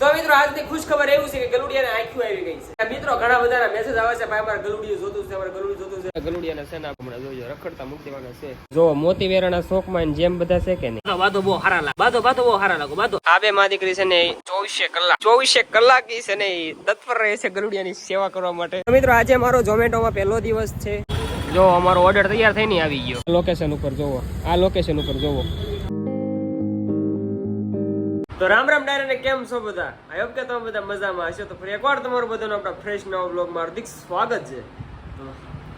તો મિત્રો આજની ખુશ ખબર એવું છે કે ગલુડિયાને આંખ્યું આવી ગઈ છે. મિત્રો ઘણા બધાના મેસેજ આવે છે ભાઈ અમારે ગલુડિયું જોતું છે અમારે ગલુડિયું જોતું છે. ગલુડિયાના છે ને હમણાં જોજો રખડતા મુક્તિ વાળા છે. જો મોતી વેરાના શોખમાં જેમ બધા છે કે નહીં. બાતો બહુ હારા લાગે. બાતો બાતો બહુ હારા લાગો બાતો આ બે માં દીકરી છે ને ચોવીસે કલાક ચોવીસે કલાક ઈ છે ને તત્પર રહે છે ગલુડિયાની સેવા કરવા માટે. મિત્રો આજે મારો ઝોમેટોમાં પહેલો દિવસ છે. જો અમારો ઓર્ડર તૈયાર થઈને આવી ગયો. લોકેશન ઉપર જોવો આ લોકેશન ઉપર જોવો. તો રામ રામ ડાયરે કેમ છો બધા? આઈ હોપ કે તમે બધા મજામાં હશો. તો ફરી એકવાર તમારું બધાનું આપણા ફ્રેશ નવા બ્લોગમાં હાર્દિક સ્વાગત છે. તો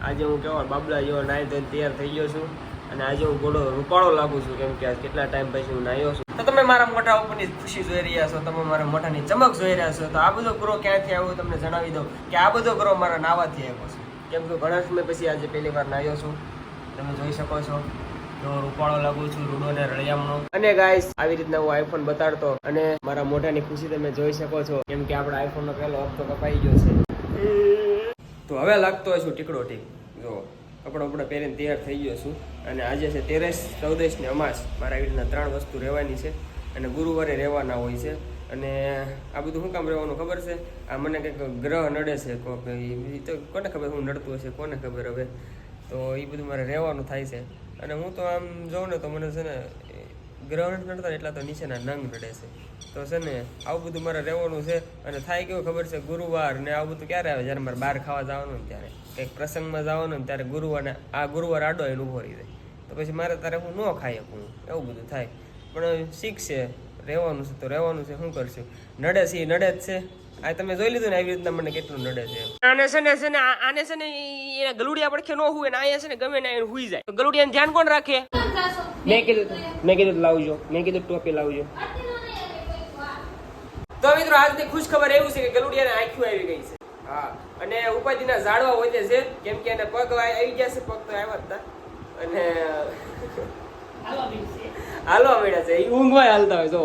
આજે હું કેવા બાબલા જેવો નાઈ ધોઈને તૈયાર થઈ ગયો છું અને આજે હું ઘોડો રૂપાળો લાગુ છું કેમ કે આજ કેટલા ટાઈમ પછી હું નાહ્યો છું. તો તમે મારા મોઢા ઉપરની ખુશી જોઈ રહ્યા છો, તમે મારા મોઢાની ચમક જોઈ રહ્યા છો. તો આ બધો ગ્રો ક્યાંથી આવ્યો તમને જણાવી દઉં કે આ બધો ગ્રો મારા નાવાથી આવ્યો છે. કેમ કે ઘણા સમય પછી આજે પહેલી વાર નાહ્યો છું. તમે જોઈ શકો છો. અને ગાઈસ આવી રીતના હું આઈફોન બતાડતો અને મારા મોઢાની ખુશી તમે જોઈ શકો છો, કેમ કે આપણા આઈફોન નો પહેલો હપ્તો કપાઈ ગયો છે. તો હવે લાગતો હોય છું ટીકડો ટીક. જો, કપડો બપડા પહેરીને તૈયાર થઈ ગયો છું. અને આજે છે તેરસ ચૌદશ ને અમાસ મારા આવી રીતના ત્રણ વસ્તુ રહેવાની છે અને ગુરુવારે રહેવાના હોય છે. અને આ બધું શું કામ રહેવાનું ખબર છે? આ મને કંઈક ગ્રહ નડે છે ઈ તો કોને ખબર હું નડતું હશે, કોને ખબર હવે? તો એ બધું મારે રહેવાનું થાય છે. અને હું તો આમ જોઉં ને તો મને છે ને, ગ્રહણ નડતા એટલા તો નીચેના નંગ નડે છે. તો છે ને, આવું બધું મારે રહેવાનું છે. અને થાય કેવું ખબર છે, ગુરુવાર ને આવું બધું ક્યારે આવે? જ્યારે મારે બહાર ખાવા જવાનું ને ત્યારે. કંઈક પ્રસંગમાં જવાનું ને ત્યારે ગુરુવારને, આ ગુરુવાર આડો એને ઊભો રહી તો પછી મારે તારે હું ન ખાઈ શકું? એવું બધું થાય. પણ શીખશે. રહેવાનું છે તો રહેવાનું છે. શું કરશું? નડે છે એ નડે જ છે. આ તમે જોઈ લીધું ને આવી રીતના મને કેટલું નડે છે આને છે ને છે ને આને છે ને એના ગલુડિયા પડખે ન હોય ને આયા છે ને ગમે ને હુઈ જાય. તો ગલુડિયાને ધ્યાન કોણ રાખે? મેં કીધું મેં કીધું લાવજો. મેં કીધું ટોપી લાવજો. તો મિત્રો આજની ખુશ ખબર એવું છે કે ગલુડિયાને આંખ્યું આવી ગઈ છે. હા. અને ઉપાધિના ઝાડવા વધે છે. કેમ કે એને પગ આવી ગયા છે પગ તો આવ્યા જ હતા અને હાલવા મળ્યા છે. ઈ ઊંઘવાય હાલતા હોય જો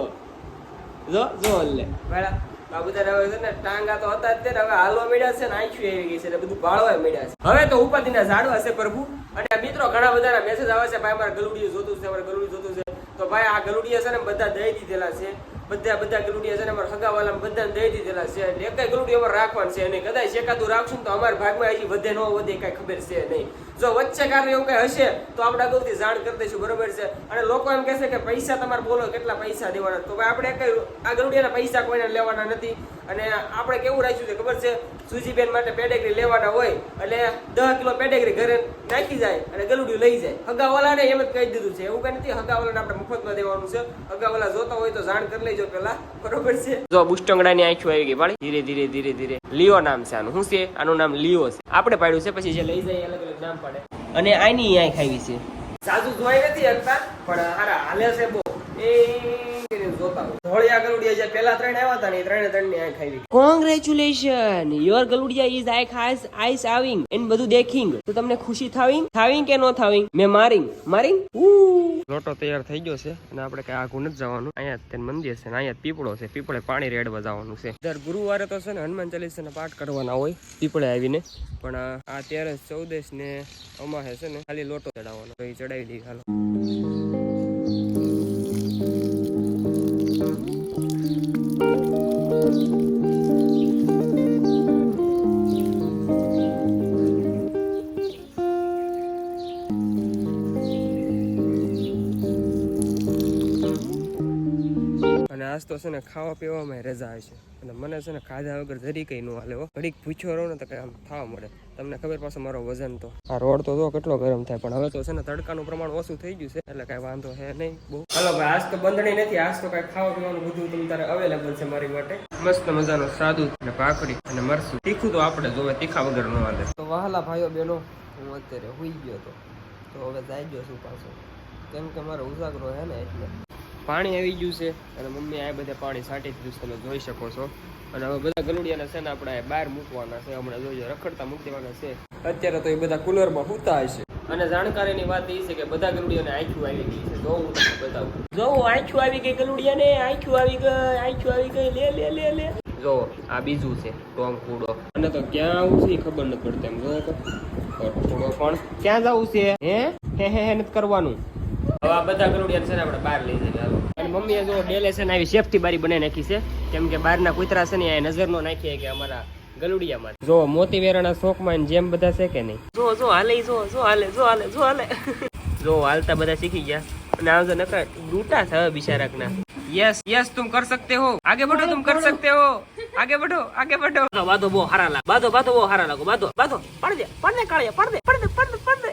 જો જો હલ્લે બરાબર બાબુદાર હવે ને ટાંગા તો હતા જ ને હવે હાલવા મળ્યા છે ને આંખ્યું આવી ગઈ છે એટલે બધું ભાળવા મળ્યા છે. હવે તો ઉપાધિના ઝાડવા છે પ્રભુ. અને મિત્રો ઘણા બધાના મેસેજ આવે છે, ભાઈ મારા ગલુડિયું જોતું છે મારા ગલુડિયું જોતું છે. તો ભાઈ, આ ગલુડિયા છે ને બધા દઈ દીધેલા છે. બધા બધા ગલુડિયા છે ને અમારા સગાવાલા બધાને દઈ દીધેલા છે એટલે એકાય ગલુડિયું અમારે રાખવાનું છે નહીં. કદાચ એકાદું રાખશું તો અમારા ભાગમાં હજી વધે ન વધે કાંઈ ખબર છે નહીં. જો વચ્ચે કાંઈ એવું કઈ હશે તો આપણે અગાઉથી જાણ કરી દઈશું, બરોબર છે? અને લોકો એમ કહેશે કે પૈસા તમારે બોલો, કેટલા પૈસા દેવાના? તો ભાઈ આપણે કઈ આ ગલુડિયાના પૈસા કોઈને લેવાના નથી. અને આપણે કેવું રાખ્યું છે ખબર છે? સુજીબેન માટે પેડેગ્રી લેવાના હોય, એટલે દસ કિલો પેડેગ્રી ઘરે નાખી જાય અને ગલુડિયું લઈ જાય. હગાવાલાને એમ જ કહી દીધું છે. એવું કઈ નથી, હગાવાલાને આપણે મફતમાં દેવાનું છે. હગાવાલા જોતા હોય તો જાણ કરી લેજો પેલા બરોબર છે? જો બુસ્ટંગડાની આંખો આવી ગઈ પાડી ધીરે ધીરે ધીરે ધીરે. લિયો નામ છે આનું. શું છે? આનું નામ લિયો છે. આપણે પાડ્યું છે પછી જે લઈ જાય અલગ અલગ નામ પડે. અને આની આંખ આવી છે. સાજુ જોઈ નથી હકતા પણ હારા હાલે છે બહુ. એ કોંગ્રેચ્યુલેશન! યોર ગલુડિયા ઇઝ આઈ ખાસ આઈસ આવિંગ એન બધું દેખિંગ. તો તમને ખુશી થાવિંગ થાવિંગ કે નો થાવિંગ? મે મારિંગ. મારિંગ? લોટો તૈયાર થઈ ગયો છે અને આપણે કઈ આગું નથી જવાનું. અહીંયા તેનું મંદિર છે ને અહીંયા પીપળો છે. પીપળે પાણી રેડવા જવાનું છે. દર ગુરુવારે તો છે ને હનુમાન ચાલીસાના પાઠ કરવાના હોય, પીપળે આવીને. પણ આ- ત્યારે ચૌદશ ને અમાહે છે ને ખાલી લોટો ચડાવવાનો. તો એ ચડાવી દઈએ હાલો. અને આજ તો છે ને ખાવા પીવામાં રજા છે. અને મને છે ને ખાધા વગર જરી કઈ ન હાલે ઘડીક પૂછ્યો રહો ને તો આમ થવા મળે. તમને ખબર પાસે મારો વજન તો. આ રોડ તો જો કેટલો ગરમ થાય, પણ હવે તો છે ને તડકાનું પ્રમાણ ઓછું થઈ ગયું છે, એટલે કઈ વાંધો હે નહીં બહુ. હાલો ભાઈ, આજ તો બંધણી નથી, આજ તો કઈ ખાવા પીવાનું બધું તમે તારે અવેલેબલ છે મારી માટે. મસ્ત મજાનું સાદું અને ભાખરી અને મરસું. તીખું તો આપણે જોવે, તીખા વગર ન હાલે. તો વહાલા ભાઈઓ બહેનો, હું અત્યારે હુઈ ગયો તો. તો હવે જાય ગયો છું પાછો. કેમ કે મારો ઉજાગરો છે ને એટલે. પાણી આવી ગયું છે અને મમ્મી આ બધા પાણી છાંટી દીધું તમે જોઈ શકો છો. અને હવે બધા ગલુડિયાના છે ને આપણે બહાર મૂકવાના છે, હમણાં જોઈએ રખડતા મૂકી દેવાના છે. અત્યારે તો એ બધા કુલરમાં સૂતા હશે. અને જાણકારીની વાત એ છે કે બધા ગલુડિયાને આંખું આવી ગઈ છે જો હું તમને બતાવું. જો આંખ્યું આવી ગઈ ગલુડિયાને આંખ્યું આવી ગઈ, આંખું આવી ગઈ, લે લે લે લે. જો આ બીજું છે ટોંગ કૂડો અને તો ક્યાં આવું છે ખબર ન પડતી એમ જો કૂડો પણ ક્યાં જવું છે? હે? હે હે હે કરવાનું. આ બધા ગરુડિયા છે ને આપણે બહાર લઈ જઈએ અને મમ્મીએ જો ડેલે છે ને આવી સેફટી બારી બનાવી નાખી છે. કેમ કે બહારના કૂતરા છે ને આ નજર નો નાખીએ કે અમારા ગલુડિયામાં જો મોતી વેરાના શોખમાં જેમ બધા છે કે નહીં? જો જો હાલે જો જો હાલે જો હાલે જો હાલે. જો હાલતા બધા શીખી ગયા. અને આમ તો નકર લૂટા છે બિચારાકના. યસ યસ તું કર સકતે હો. આગે બઢો તુમ કર સકતે હો. આગે બઢો આગે બઢો બાધો બહુ હારા લાગો. બાધો બાધો બહુ હારા લાગો. બાધો બાધો પડ દે પડ દે કાળિયા પડ દે પડ દે પડ દે પડ દે.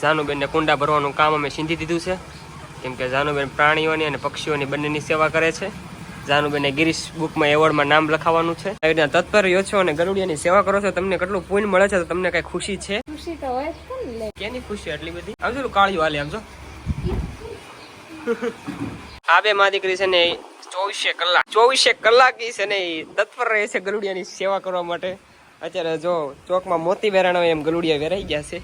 જાનુબેનને કુંડા ભરવાનું કામ અમે સિંધી દીધું છે. કેમ કે જાનુબેન પ્રાણીઓની અને પક્ષીઓની બંનેની સેવા કરે છે. જાનુબેન ગિરીશ બુકમાં એવોર્ડમાં નામ લખાવવાનું છે. આવી રીતના તત્પર રહ્યો છો અને ગરુડિયાની સેવા કરો છો તમને કેટલું પુણ્ય મળે છે તો તમને કઈ ખુશી છે? ખુશી તો હોય કેની ખુશી એટલી બધી? આમ જો કાળિયું હાલે આ બે માં દીકરી છે ને ચોવીસે કલાક ચોવીસે કલાક ઈ છે ને તત્પર રહે છે ગલુડિયાની સેવા કરવા માટે. અત્યારે જો ચોકમાં મોતી વેરાણ હોય એમ ગલુડિયા વેરાઈ ગયા છે.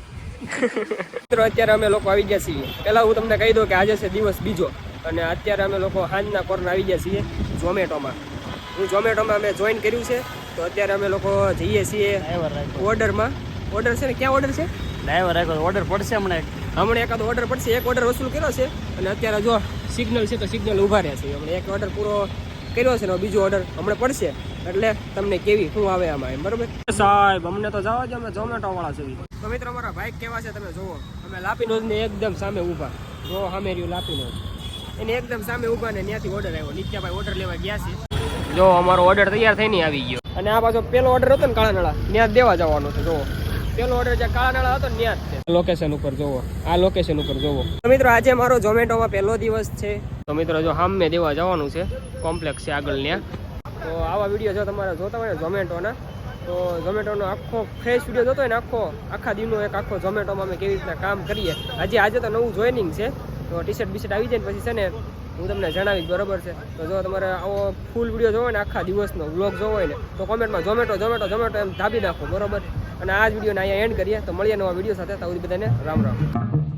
મિત્રો અત્યારે અમે લોકો આવી ગયા છીએ. પેલા હું તમને કહી દઉં કે આજે છે દિવસ બીજો. અને અત્યારે અમે લોકો હાંજના કોર્નર આવી ગયા છીએ ઝોમેટોમાં. હું ઝોમેટોમાં અમે જોઈન કર્યું છે. તો અત્યારે અમે લોકો જઈએ છીએ ઓર્ડરમાં ઓર્ડર છે ને? ક્યાં ઓર્ડર છે? ડ્રાઈવર ઓર્ડર પડશે હમણાં. હમણાં એકાદ ઓર્ડર પડશે એક ઓર્ડર વસૂલ કર્યો છે અને અત્યારે જો સિગ્નલ છે તો સિગ્નલ ઊભા રહ્યા છે. હમણાં એક ઓર્ડર પૂરો કર્યો છે ને બીજો ઓર્ડર હમણાં પડશે. એટલે તમને કેવી શું આવે આમાં એમ બરોબર? સાહેબ અમને તો જવા દો અમે ઝોમેટો વાળા છીએ. તો મિત્રો અમારા બાઇક કેવા છે તમે જુઓ. અમે લાપીનોજ ને એકદમ સામે ઊભા. જો સામે રહ્યું લાપીનોજ. એની એકદમ સામે ઊભા ને ત્યાંથી ઓર્ડર આવ્યો. નિત્યાભાઈ ઓર્ડર લેવા ગયા છે. જો અમારો ઓર્ડર તૈયાર થઈને આવી ગયો. અને આ પાછો પેલો ઓર્ડર હતો ને કાળા નાળા ત્યાં જ દેવા જવાનો છે જુઓ. પેલો ઓર્ડર જે કાળા નાળા હતો ત્યાં જ છે. લોકેશન ઉપર જોવો. આ લોકેશન ઉપર જોવો. તો મિત્રો આજે મારો ઝોમેટોમાં પહેલો દિવસ છે. તો મિત્રો જો હામે દેવા જવાનું છે કોમ્પ્લેક્સ છે આગળ ત્યાં તો આવા વીડિયો જો તમારે જોતા હોય ને ઝોમેટોના તો ઝોમેટોનો આખો ફ્રેશ વીડિયો જોતો હોય ને આખો આખા દિવસનો એક આખો ઝોમેટોમાં અમે કેવી રીતના કામ કરીએ. આજે આજે તો નવું જોઈનિંગ છે. તો ટી શર્ટ બીશર્ટ આવી જાય ને પછી છે ને હું તમને જણાવીશ બરોબર છે. તો જો તમારે આવો ફૂલ વીડિયો જોવો ને આખા દિવસનો વ્લોગ જોવો હોય ને તો કોમેન્ટમાં ઝોમેટો ઝોમેટો ઝોમેટો એમ ધાબી નાખો બરોબર? અને આ જ વિડીયોને અહીંયા એન્ડ કરીએ. તો મળીએ નવા વીડિયો સાથે. તો બધાને રામ રામ.